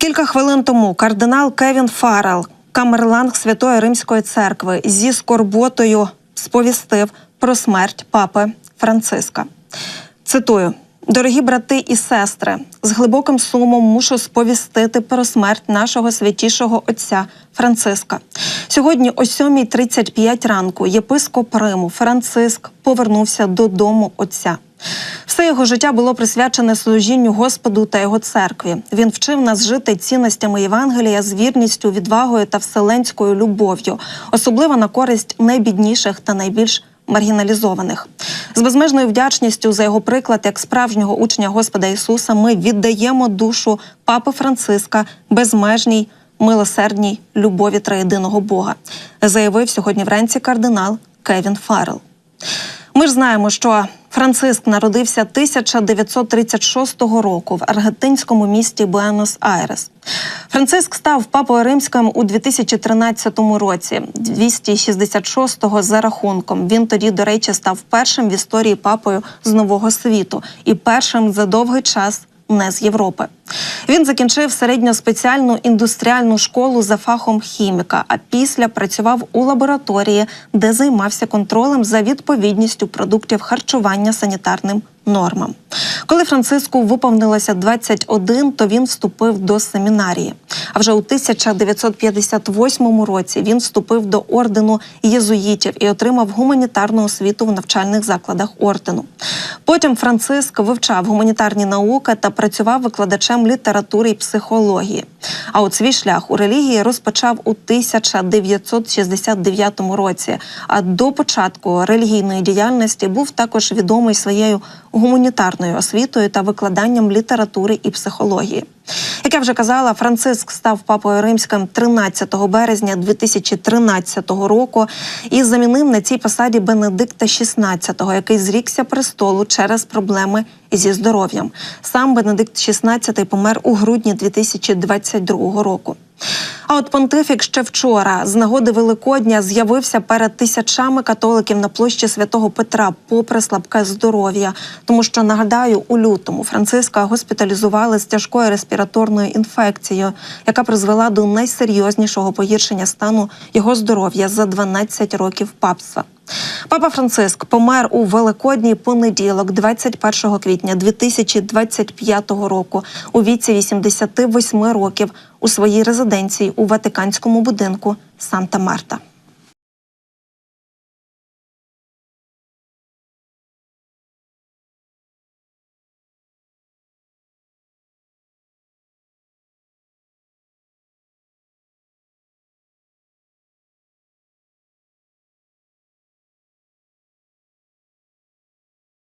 Кілька хвилин тому кардинал Кевін Фаррел, камерланг Святої Римської церкви, зі скорботою сповістив про смерть папи Франциска. Цитую. Дорогі брати і сестри, з глибоким сумом мушу сповістити про смерть нашого святішого отця Франциска. Сьогодні о 7.35 ранку єпископ Риму Франциск повернувся додому отця. Все його життя було присвячене служінню Господу та його церкві. Він вчив нас жити цінностями Євангелія з вірністю, відвагою та вселенською любов'ю, особливо на користь найбідніших та найбільш маргіналізованих. З безмежною вдячністю за його приклад, як справжнього учня Господа Ісуса, ми віддаємо душу папи Франциска безмежній милосердній любові триєдиного Бога, заявив сьогодні вранці кардинал Кевін Фаррел. Ми ж знаємо, що Франциск народився 1936 року в аргентинському місті Буенос-Айрес. Франциск став папою римським у 2013 році, 266-го за рахунком. Він тоді, до речі, став першим в історії папою з нового світу і першим за довгий час не з Європи. Він закінчив середньоспеціальну індустріальну школу за фахом хіміка, а після працював у лабораторії, де займався контролем за відповідністю продуктів харчування санітарним нормам. Коли Франциску виповнилося 21, то він вступив до семінарії. А вже у 1958 році він вступив до ордену єзуїтів і отримав гуманітарну освіту в навчальних закладах ордену. Потім Франциск вивчав гуманітарні науки та працював викладачем літератури і психології. А от свій шлях у релігії розпочав у 1969 році. А до початку релігійної діяльності був також відомий своєю гуманітарною освітою та викладанням літератури і психології. Як я вже казала, Франциск став папою римським 13 березня 2013 року і замінив на цій посаді Бенедикта XVI, який зрікся престолу через проблеми зі здоров'ям. Сам Бенедикт XVI помер у грудні 2022 року. А от понтифік ще вчора з нагоди Великодня з'явився перед тисячами католиків на площі святого Петра, попри слабке здоров'я. Тому що нагадаю, у лютому Франциска госпіталізували з тяжкою респіраторною інфекцією, яка призвела до найсерйознішого погіршення стану його здоров'я за 12 років папства. Папа Франциск помер у Великодній понеділок, 21 квітня 2025 року, у віці 88 років у своїй резиденції у Ватиканському будинку Санта Марта.